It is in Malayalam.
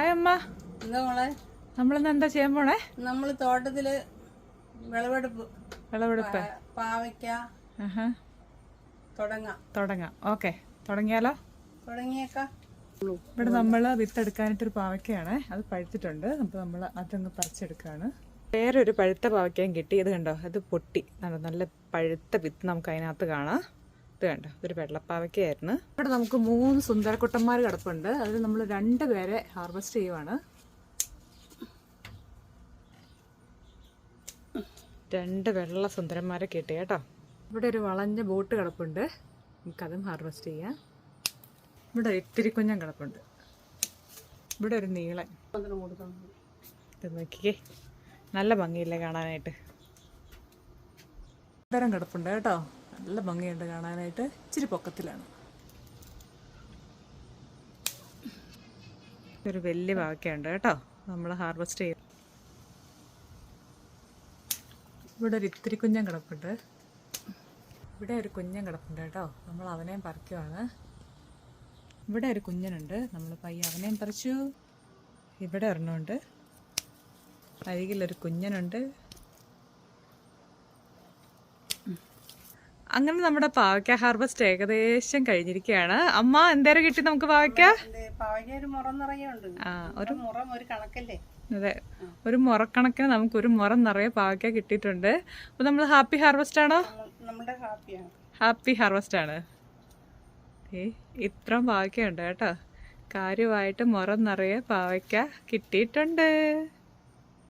ഹായ് അമ്മ. എന്താ മോളെ? നമ്മളിന്ന് എന്താ ചെയ്യാൻ പോണേ? നമ്മൾ തോട്ടത്തിൽ വിളവെടുപ്പ് വിളവെടുപ്പ്. പാവയ്ക്ക തുടങ്ങാം. തുടങ്ങാം. ഓക്കെ. തുടങ്ങിയാലോ? തുടങ്ങിയേക്കാം. ഇവിടെ നമ്മൾ വിത്തെടുക്കാനായിട്ടൊരു പാവയ്ക്കയാണ്. അത് പഴുത്തിട്ടുണ്ട്. അപ്പോൾ നമ്മൾ അതങ്ങ് പറിച്ചെടുക്കുകയാണ് വേറെ ഒരു പഴുത്ത പാവയ്ക്കയും കിട്ടി. ഇത് കണ്ടോ? അത് പൊട്ടി. നല്ല പഴുത്ത വിത്ത് നമുക്ക് അതിനകത്ത് കാണാം. ഇത് കണ്ട? ഇതൊരു വെള്ളപ്പാവയ്ക്കായിരുന്നു. ഇവിടെ നമുക്ക് മൂന്ന് സുന്ദരക്കുട്ടന്മാർ കിടപ്പുണ്ട്. അതിൽ നമ്മൾ രണ്ട് പേരെ ഹാർവെസ്റ്റ് ചെയ്യുവാണ്. രണ്ട് വെള്ള സുന്ദരന്മാരെ കിട്ടി കേട്ടോ. ഇവിടെ ഒരു വളഞ്ഞ ബോട്ട് കിടപ്പുണ്ട്. നമുക്കതും ഹാർവെസ്റ്റ് ചെയ്യാം. ഇവിടെ ഒരു ഇത്തിരി കുഞ്ഞൻ കിടപ്പുണ്ട്. ഇവിടെ ഒരു നീളൻ. ഇത് നോക്കിക്കേ. നല്ല ഭംഗിയില്ലേ കാണാനായിട്ട്. ഇത്തരം കിടപ്പുണ്ട് കേട്ടോ. നല്ല ഭംഗിയുണ്ട് കാണാനായിട്ട്. ഇച്ചിരി പൊക്കത്തിലാണ്. ഒരു വലിയ വാക്കയുണ്ട് കേട്ടോ. നമ്മൾ ഹാർവെസ്റ്റ് ചെയ്യും ഇവിടെ ഒരു ഇത്തിരി കുഞ്ഞൻ കിടപ്പുണ്ട്. ഇവിടെ ഒരു കുഞ്ഞൻ കിടപ്പുണ്ട് കേട്ടോ. നമ്മൾ അവനെയും പറിക്കുവാണ്. ഇവിടെ ഒരു കുഞ്ഞനുണ്ട്. നമ്മൾ പയ്യെ അവനെയും പറിച്ചു. ഇവിടെ ഒരെണ്ണമുണ്ട്. അരികിലൊരു കുഞ്ഞനുണ്ട്. അങ്ങനെ നമ്മുടെ പാവയ്ക്ക ഹാർവസ്റ്റ് ഏകദേശം കഴിഞ്ഞിരിക്കുകയാണ്. അമ്മ എന്തേരം കിട്ടി നമുക്ക് പാവയ്ക്ക? ആ ഒരു മുറം ഒരു കണക്കല്ലേ? അതെ ഒരു മുറക്കണക്കിന് നമുക്ക് ഒരു മുറം നിറയെ പാവയ്ക്ക കിട്ടിയിട്ടുണ്ട്. അപ്പൊ നമ്മൾ ഹാപ്പി ഹാർവസ്റ്റ് ആണോ? ഹാപ്പി ഹാർവസ്റ്റ് ആണ്. ഏ ഇത്ര പാവയ്ക്ക ഉണ്ട് കേട്ടോ. കാര്യമായിട്ട് മുറം നിറയെ പാവയ്ക്ക കിട്ടിയിട്ടുണ്ട്.